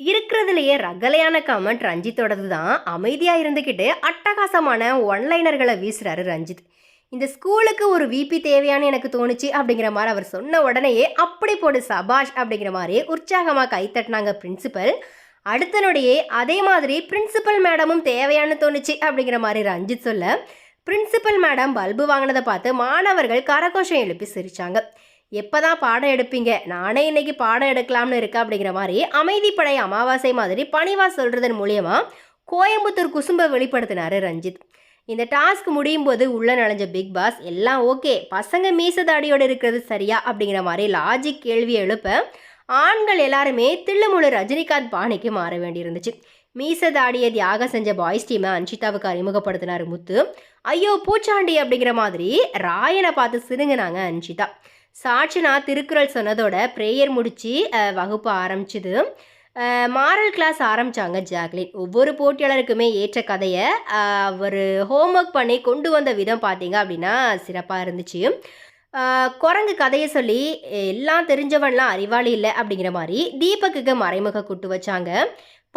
இருக்கிறதுலையே ரகலையான கமெண்ட் ரஞ்சித்தோடது தான். அமைதியாக இருந்துக்கிட்டு அட்டகாசமான ஒன்லைனர்களை வீசுறாரு ரஞ்சித். இந்த ஸ்கூலுக்கு ஒரு விபி தேவையான்னு எனக்கு தோணுச்சு அப்படிங்கிற மாதிரி அவர் சொன்ன உடனேயே அப்படி போடு சபாஷ் அப்படிங்கிற மாதிரி உற்சாகமாக கைத்தட்டினாங்க பிரின்சிபல் அடுத்த நொடியே அதே மாதிரி பிரின்சிபல் மேடமும் தேவையான்னு தோணுச்சு அப்படிங்கிற மாதிரி ரஞ்சித் சொல்ல பிரின்சிபல் மேடம் பல்பு வாங்கினதை பார்த்து மாணவர்கள் கரகோஷம் எழுப்பி எப்போ தான் பாடம் எடுப்பீங்க? நானே இன்னைக்கு பாடம் எடுக்கலாம்னு இருக்கா அப்படிங்கிற மாதிரி அமைதிப்படை அமாவாசை மாதிரி பணிவா சொல்கிறதன் மூலியமாக கோயம்புத்தூர் குசும்ப வெளிப்படுத்தினார் ரஞ்சித். இந்த டாஸ்க் முடியும் போது உள்ளே நுழைஞ்ச பிக் பாஸ் எல்லாம் ஓகே பசங்க மீசதாடியோடு இருக்கிறது சரியா? அப்படிங்கிற மாதிரி லாஜிக் கேள்வி எழுப்ப ஆண்கள் எல்லாருமே தில்லுமுழு ரஜினிகாந்த் பாணிக்கு மாற வேண்டியிருந்துச்சு. மீசதாடியை தியாகம் செஞ்ச பாய்ஸ் டீமை அன்ஷிதாவுக்கு அறிமுகப்படுத்தினார் முத்து. ஐயோ பூச்சாண்டி அப்படிங்கிற மாதிரி ராயனை பார்த்து சிறுங்கினாங்க அன்ஷிதா. சாட்சினா திருக்குறள் சொன்னதோட ப்ரேயர் முடித்து வகுப்பு ஆரம்பிச்சுது. மாரல் கிளாஸ் ஆரம்பித்தாங்க ஜாக்லின். ஒவ்வொரு போட்டியாளருக்குமே ஏற்ற கதையை அவர் ஹோம்ஒர்க் பண்ணி கொண்டு வந்த விதம் பார்த்தீங்க அப்படின்னா சிறப்பாக இருந்துச்சு. குரங்கு கதையை சொல்லி எல்லாம் தெரிஞ்சவன்லாம் அறிவாளி இல்லை அப்படிங்கிற மாதிரி தீபக்குக்கு மறைமுக கூட்டு வச்சாங்க.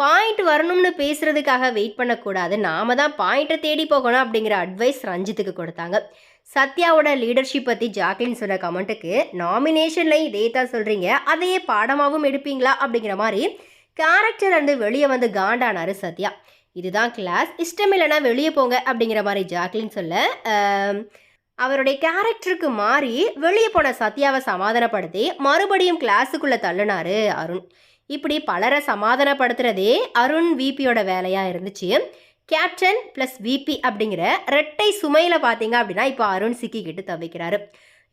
பாயிண்ட் வரணும்னு பேசுகிறதுக்காக வெயிட் பண்ணக்கூடாது. நாம தான் பாயிண்ட்டை தேடி போகணும் அப்படிங்கிற அட்வைஸ் ரஞ்சித்துக்கு கொடுத்தாங்க. சத்யாவோட லீடர்ஷிப் பற்றி ஜாக்லின் சொன்ன கமெண்ட்டுக்கு நாமினேஷனில் இதே தான் சொல்கிறீங்க அதையே பாடமாகவும் எடுப்பீங்களா? அப்படிங்கிற மாதிரி கேரக்டர் வந்து வெளியே வந்து காண்டானாரு சத்யா. இதுதான் கிளாஸ் இஷ்டமில்லைன்னா வெளியே போங்க அப்படிங்கிற மாதிரி ஜாக்லின் சொல்ல அவருடைய கேரக்டருக்கு மாறி வெளியே போன சத்யாவை சமாதானப்படுத்தி மறுபடியும் கிளாஸுக்குள்ளே தள்ளினாரு அருண். இப்படி பலரை சமாதானப்படுத்துறதே அருண் விபியோட வேலையாக இருந்துச்சு. கேப்டன் ப்ளஸ் விபி அப்படிங்கிற ரெட்டை சுமையில் பார்த்தீங்க அப்படின்னா இப்போ அருண் சிக்கிக்கிட்டு தவிக்கிறாரு.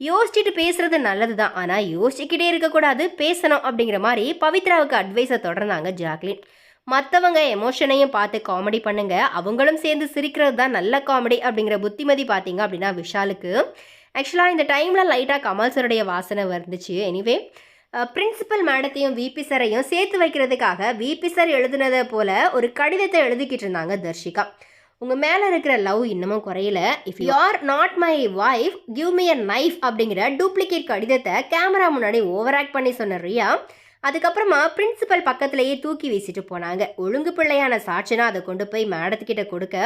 யோசிச்சுட்டு பேசுறது நல்லது தான் ஆனால் யோசிச்சுக்கிட்டே இருக்கக்கூடாது பேசணும் அப்படிங்கிற மாதிரி பவித்ராவுக்கு அட்வைஸை தொடர்ந்தாங்க ஜாக்லின். மற்றவங்க எமோஷனையும் பார்த்து காமெடி பண்ணுங்க. அவங்களும் சேர்ந்து சிரிக்கிறது தான் நல்ல காமெடி அப்படிங்கிற புத்திமதி பார்த்தீங்க அப்படின்னா விஷாலுக்கு. ஆக்சுவலாக இந்த டைமில் லைட்டாக கமல் சருடைய வாசனை வந்துச்சு. எனிவே பிரின்சிபல் மேடத்தையும் விபி சாரையும் சேர்த்து வைக்கிறதுக்காக விபி சார் எழுதுனதை போல ஒரு கடிதத்தை எழுதிக்கிட்டு இருந்தாங்க தர்ஷிகா. உங்கள் மேலே இருக்கிற லவ் இன்னமும் குறையல. If you are not my wife give me a knife அப்படிங்கிற டூப்ளிகேட் கடிதத்தை கேமரா முன்னாடி ஓவர் ஆக்ட் பண்ணி சொன்ன ரியா அதுக்கப்புறமா பிரின்சிபல் பக்கத்திலேயே தூக்கி வீசிட்டு போனாங்க. ஒழுங்கு பிள்ளையான சாட்சினா அதை கொண்டு போய் மேடத்துக்கிட்ட கொடுக்க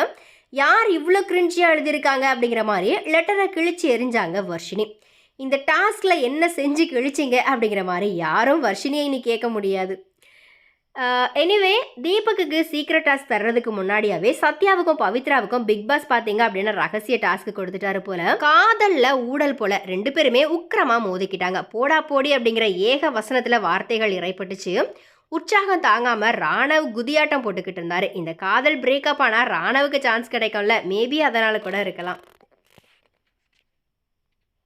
யார் இவ்வளோ கிரிஞ்சியாக எழுதியிருக்காங்க? அப்படிங்கிற மாதிரி லெட்டரை கிழிச்சு எரிஞ்சாங்க வர்ஷினி. இந்த டாஸ்கில் என்ன செஞ்சு கிழிச்சிங்க அப்படிங்கிற மாதிரி யாரும் வர்ஷினியை இனி கேட்க முடியாது. எனிவே தீபக்குக்கு சீக்ரெட் டாஸ்க் தர்றதுக்கு முன்னாடியாவே சத்யாவுக்கும் பவித்ராவுக்கும் பிக் பாஸ் பார்த்தீங்க அப்படின்னா ரகசிய டாஸ்க் கொடுத்துட்டாரு போல. காதல்ல ஊடல் போல ரெண்டு பேருமே உக்கிரமா மோதிக்கிட்டாங்க. போடா போடி அப்படிங்கிற ஏக வசனத்துல வார்த்தைகள் இறைப்பட்டுச்சு. உற்சாகம் தாங்காம ராணவ் குதியாட்டம் போட்டுக்கிட்டு இருந்தாரு. இந்த காதல் பிரேக்கப் ஆனா ராணவுக்கு சான்ஸ் கிடைக்கும்ல. மேபி அதனால கூட இருக்கலாம்.